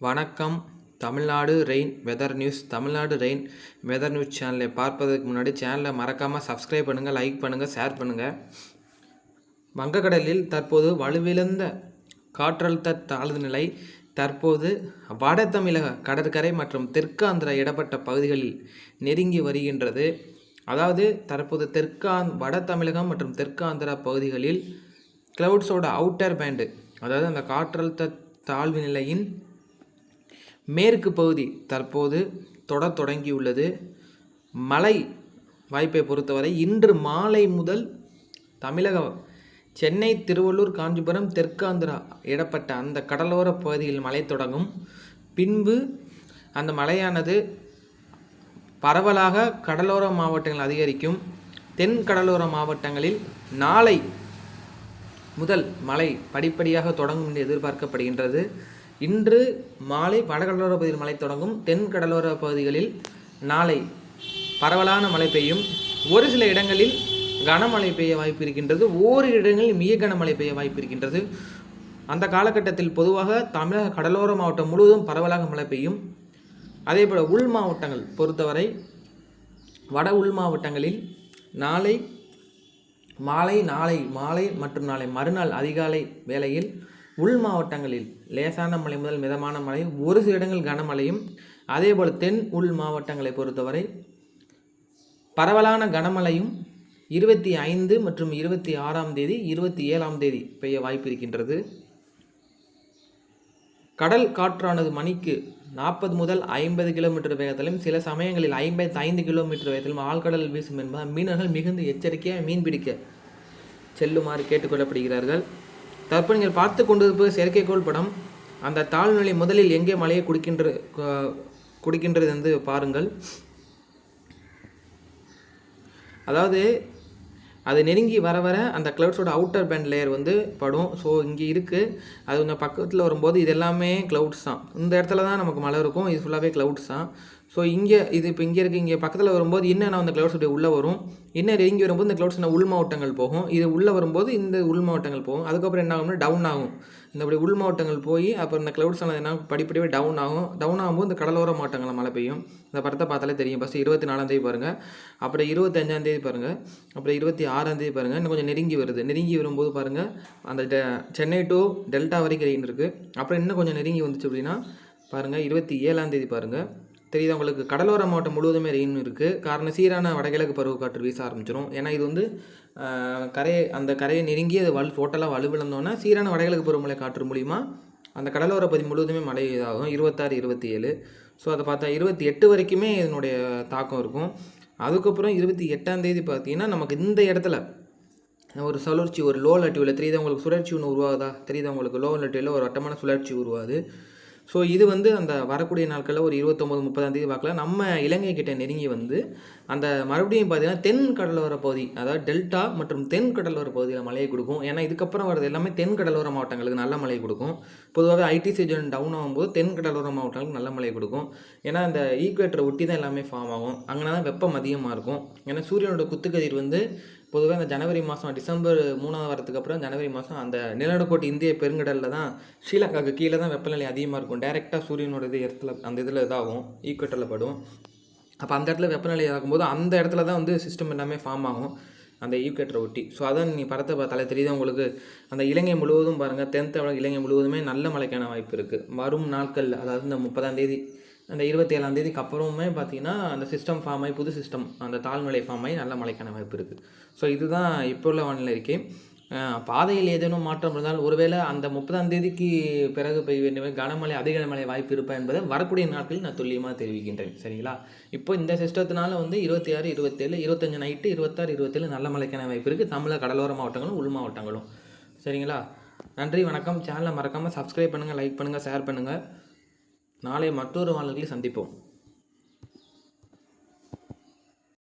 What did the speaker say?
வணக்கம். Tamil Nadu rain weather news. Tamil Nadu rain weather news சேனலை பார்ப்பதற்கு முன்னாடி சேனலை மறக்காமல் சப்ஸ்கிரைப் பண்ணுங்கள் லைக் பண்ணுங்கள் ஷேர் பண்ணுங்கள் வங்கக்கடலில் தற்போது வலுவிழந்த காற்றழுத்த தாழ்வு நிலை. தற்போது வட தமிழக கடற்கரை மற்றும் தெற்காந்திர இடப்பட்ட பகுதிகளில் நெருங்கி வருகின்றது. அதாவது தற்போது தெற்காந் வட தமிழகம் மற்றும் தெற்காந்திரா பகுதிகளில் கிளவுட்ஸோட அவுட்டர் பேண்டு அதாவது அந்த காற்றழுத்த தாழ்வு நிலையின் மேற்கு பகுதி தற்போது தொடர் தொடங்கியுள்ளது. மழை வாய்ப்பை பொறுத்தவரை இன்று மாலை முதல் தமிழக சென்னை திருவள்ளூர் காஞ்சிபுரம் தெற்காந்திரா இடப்பட்ட அந்த கடலோர பகுதியில் மழை தொடங்கும். பின்பு அந்த மழையானது பரவலாக கடலோர மாவட்டங்கள் அதிகரிக்கும். தென் கடலோர மாவட்டங்களில் நாளை முதல் மழை படிப்படியாக தொடங்கும் என்று எதிர்பார்க்கப்படுகின்றது. இன்று மாலை வடகடலோர பகுதியில் மழை தொடங்கும். தென் கடலோர பகுதிகளில் நாளை பரவலான மழை பெய்யும். ஒரு சில இடங்களில் கனமழை பெய்ய வாய்ப்பு இருக்கின்றது. ஓரிரு இடங்களில் மிக கனமழை பெய்ய வாய்ப்பு இருக்கின்றது. அந்த காலகட்டத்தில் பொதுவாக தமிழக கடலோர மாவட்டம் முழுவதும் பரவலாக மழை பெய்யும். அதேபோல் உள் மாவட்டங்கள் பொறுத்தவரை வட உள் மாவட்டங்களில் நாளை மாலை நாளை மாலை மற்றும் நாளை மறுநாள் அதிகாலை வேளையில் உள் மாவட்டங்களில் லேசான மழை முதல் மிதமான மழை ஒரு சில இடங்கள் கனமழையும் அதேபோல் தென் உள் மாவட்டங்களை பொறுத்தவரை பரவலான கனமழையும் இருபத்தி ஐந்து மற்றும் இருபத்தி ஆறாம் தேதி இருபத்தி ஏழாம் தேதி பெய்ய வாய்ப்பு இருக்கின்றது. கடல் காற்றானது மணிக்கு நாற்பது முதல் ஐம்பது கிலோமீட்டர் வேகத்திலும் சில சமயங்களில் ஐம்பத்தி ஐந்து கிலோமீட்டர் வேகத்திலும் ஆழ்கடல் வீசும் என்பதால் மீனவர்கள் மிகுந்த எச்சரிக்கையாக மீன் பிடிக்க செல்லுமாறு கேட்டுக்கொள்ளப்படுகிறார்கள் தற்போது நீங்கள் பார்த்து கொண்டிருப்பது செயற்கைக்கோள் படம். அந்த தாழ்நிலை முதலில் எங்கே மலையை குடிக்கின்ற குடிக்கின்றது என்று பாருங்கள். அதாவது அது நெருங்கி வர வர அந்த க்ளவுட்ஸோட அவுட்டர் பேண்ட் லேயர் வந்து படும். ஸோ இங்கே இருக்குது அது கொஞ்சம் பக்கத்தில் வரும்போது இது எல்லாமே க்ளவுட்ஸ் தான். இந்த இடத்துல தான் நமக்கு மழை இருக்கும். இது ஃபுல்லாகவே க்ளவுட்ஸ் தான். ஸோ இங்கே இது இப்போ இங்கே இருக்குது இங்கே பக்கத்தில் வரும்போது என்னென்ன அந்த க்ளவுட்ஸ் அப்படியே உள்ளே வரும்? என்ன நெருங்கி வரும்போது இந்த க்ளவுட்ஸ் உள் மாவட்டங்கள் போகும். இது உள்ளே வரும்போது இந்த உள் மாவட்டங்கள் போகும். அதுக்கப்புறம் என்ன ஆகும்னா டவுன் ஆகும். இந்த அப்படி உள் மாவட்டங்கள் போய் அப்புறம் இந்த க்ளவுட்ஸ் எல்லாம் என்ன படிப்படியாக டவுன் ஆகும். டவுன் ஆகும்போது இந்த கடலோர மாவட்டங்களில் மழை பெய்யும். இந்த படத்தை பார்த்தாலே தெரியும். ஃபஸ்ட்டு இருபத்தி நாலாந்தேதி பாருங்கள் அப்புறம் இருபத்தஞ்சாந்தேதி பாருங்கள் அப்புறம் இருபத்தி ஆறாந்தேதி பாருங்கள் இன்னும் கொஞ்சம் நெருங்கி வருது. நெருங்கி வரும்போது பாருங்கள் அந்த டெ சென்னை டு டெல்டா வரைக்கும் ரெயின் இருக்குது அப்புறம் இன்னும் கொஞ்சம் நெருங்கி வந்துச்சு அப்படின்னா பாருங்கள் இருபத்தி ஏழாந்தேதி பாருங்கள் தெரியுது உங்களுக்கு? கடலோர மாவட்டம் முழுவதுமே ரெயின் இருக்குது காரணம் சீரான வடகிழக்கு பருவக்காற்று வீச ஆரம்பிச்சிடும் ஏன்னா இது வந்து கரையை அந்த கரையை நெருங்கி அது வலு டோட்டலாக வலுவிழந்தோன்னா சீரான வடகிழக்கு பருவமழை காற்று மூலிமா அந்த கடலோர பகுதி முழுவதுமே மழை இதாகும். இருபத்தாறு இருபத்தி ஏழு ஸோ அதை பார்த்தா இருபத்தி எட்டு வரைக்குமே இதனுடைய தாக்கம் இருக்கும். அதுக்கப்புறம் இருபத்தி எட்டாம் தேதி பார்த்தீங்கன்னா நமக்கு இந்த இடத்துல ஒரு சுழற்சி ஒரு லோ லட்டிவில் தெரியுது உங்களுக்கு? சுழற்சி ஒன்று உருவாகுதா? தெரியுது உங்களுக்கு? லோ லட்டிவில் ஒரு வட்டமான சுழற்சி உருவாகுது. ஸோ இது வந்து அந்த வரக்கூடிய நாட்களில் ஒரு இருபத்தொம்போது முப்பதாம் தேதி வாக்கில் நம்ம இலங்கை கிட்ட நெருங்கி வந்து அந்த மறுபடியும் பார்த்தீங்கன்னா தென் கடலோர பகுதி அதாவது டெல்டா மற்றும் தென் கடலோர பகுதியில் மழையை கொடுக்கும். ஏன்னா இதுக்கப்புறம் வரது எல்லாமே தென் கடலோர மாவட்டங்களுக்கு நல்ல மழை கொடுக்கும். பொதுவாகவே ஐடி சீசன் டவுன் ஆகும்போது தென் கடலோர மாவட்டங்களுக்கு நல்ல மழை கொடுக்கும். ஏன்னா அந்த ஈக்குவேட்டரை ஒட்டி தான் எல்லாமே ஃபார்ம் ஆகும். அங்கே தான் வெப்பம் அதிகமாக இருக்கும். ஏன்னா சூரியனோட குத்துக்கதிர் வந்து பொதுவாக இந்த ஜனவரி மாதம் டிசம்பர் மூணாவது வாரத்துக்கு அப்புறம் ஜனவரி மாதம் அந்த நிலநடுக்கோட்டு இந்திய பெருங்கடலில் தான் ஸ்ரீலங்காவுக்கு கீழே தான் வெப்பநிலை அதிகமாக இருக்கும். டேரெக்டாக சூரியனோட இது இடத்துல அந்த இதில் இதாகும் ஈக்குவட்டரில் படும். அப்போ அந்த இடத்துல வெப்பநிலை ஆகும்போது அந்த இடத்துல தான் வந்து சிஸ்டம் எல்லாமே ஃபார்ம் ஆகும். அந்த ஈக்குவேட்டரை ஒட்டி. ஸோ அதான் நீங்கள் படத்தை பார்த்தாலே தெரியுது உங்களுக்கு? அந்த இலங்கை முழுவதும் பாருங்கள் தென் தமிழக இலங்கை முழுவதுமே நல்ல மழைக்கான வாய்ப்பு இருக்குது வரும் நாட்கள் அதாவது இந்த முப்பதாம் தேதி அந்த இருபத்தி ஏழாம் தேதிக்கு அப்புறமே பார்த்தீங்கன்னா அந்த சிஸ்டம் ஃபார்ம் ஆகி புது சிஸ்டம் அந்த தாழ்நிலை ஃபார்ம் ஆகி நல்ல மழைக்கான வாய்ப்பு இருக்குது ஸோ இதுதான் இப்போ உள்ள வானிலை இருக்கே பாதையில் ஏதேனும் மாற்றம் இருந்தால் ஒருவேளை அந்த முப்பதாம் தேதிக்கு பிறகு பெய்ய வேண்டும் கனமழை அதிக கனமழை வாய்ப்பு இருப்பா என்பதை வரக்கூடிய நாட்களில் நான் துல்லியமாக தெரிவிக்கின்றேன். சரிங்களா? இப்போ இந்த சிஸ்டத்தினால வந்து இருபத்தி ஆறு இருபத்தேழு இருபத்தஞ்சு நைட்டு இருபத்தாறு இருபத்தேழு நல்ல மழைக்கான வாய்ப்பு இருக்குது தமிழக கடலோர மாவட்டங்களும் உள் மாவட்டங்களும். சரிங்களா? நன்றி வணக்கம். சேனலை மறக்காமல் சப்ஸ்கிரைப் பண்ணுங்கள் லைக் பண்ணுங்கள் ஷேர் பண்ணுங்கள் நாளை மற்றொரு வாழ்க்கையில் சந்திப்போம்.